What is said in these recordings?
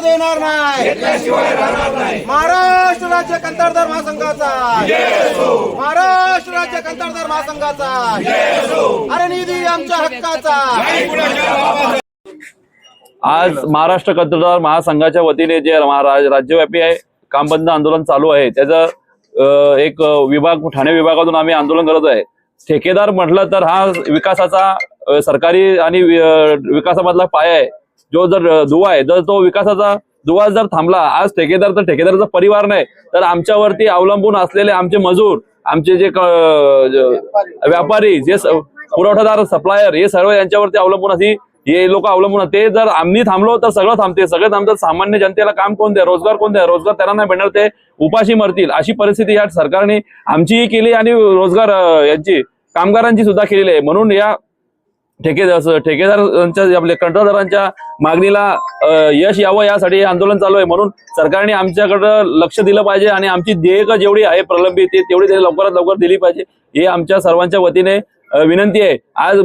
देणार नाही? महाराष्ट्र राज्य कंत्राटदार महासंघाचा. महाराष्ट्र राज्य कंत्राटदार महासंघाचा. अरे निधी आमच्या हक्काचा. आज महाराष्ट्र कंत्राटदार महासंघाच्या वतीने जे राज्यव्यापी आहे काम बंद आंदोलन चालू आहे. त्याचं एक विभाग ठाणे विभागातून आम्ही आंदोलन करत आहे. ठेकेदार म्हटलं तर हा विकासाचा सरकारी आणि विकासामधला पाया आहे. जो जर दुवा आहे जर तो विकासाचा दुवा जर थांबला आज ठेकेदार तर ठेकेदाराचा परिवार नाही तर आमच्यावरती अवलंबून असलेले आमचे मजूर आमचे जे व्यापारी जे पुरवठादार सप्लायर हे सर्व यांच्यावरती अवलंबून अशी हे लोक अवलंबून ते जर आम्ही थांबलो तर सगळं थांबते. सगळं थांबतात सामान्य जनतेला काम कोण द्या रोजगार कोण द्या रोजगार त्यांना नाही भेटणार ते उपाशी मरतील. अशी परिस्थिती या सरकारने आमचीही केली आणि रोजगार यांची कामगारांची सुद्धा केलेली आहे. म्हणून या ठेकेदार ठेकेदारांच्या आपल्या कंत्राटदारांच्या मागणीला यश यावं यासाठी हे आंदोलन चालू आहे. म्हणून सरकारने आमच्याकडं लक्ष दिलं पाहिजे आणि आमची देयकं जेवढी आहे प्रलंबित तेवढी त्यांनी लवकरात लवकर दिली पाहिजे. हे आमच्या सर्वांच्या वतीने विनंती आहे. आज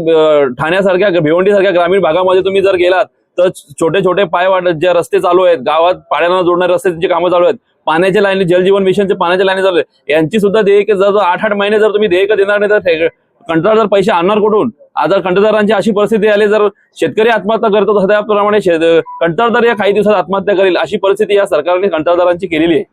ठाण्यासारख्या भिवंडीसारख्या ग्रामीण भागामध्ये तुम्ही जर गेलात तर छोटे छोटे पायवाट जे रस्ते चालू आहेत गावात पाण्याला जोडणारे रस्त्याची कामं चालू आहेत. पाण्याच्या लाईनी जलजीवन मिशनचे पाण्याच्या लाईन चालू आहेत. यांची सुद्धा देयक जर आठ आठ महिने जर तुम्ही देयक देणार नाही तर कंत्राटदार पैसे आणणार कुठून? आता कंत्राटदारांची अशी परिस्थिती आली जर शेतकरी आत्महत्या करतो त्याप्रमाणे शेत- कंत्राटदार या काही दिवसात आत्महत्या करेल अशी परिस्थिती या सरकारने कंत्राटदारांची केलेली आहे.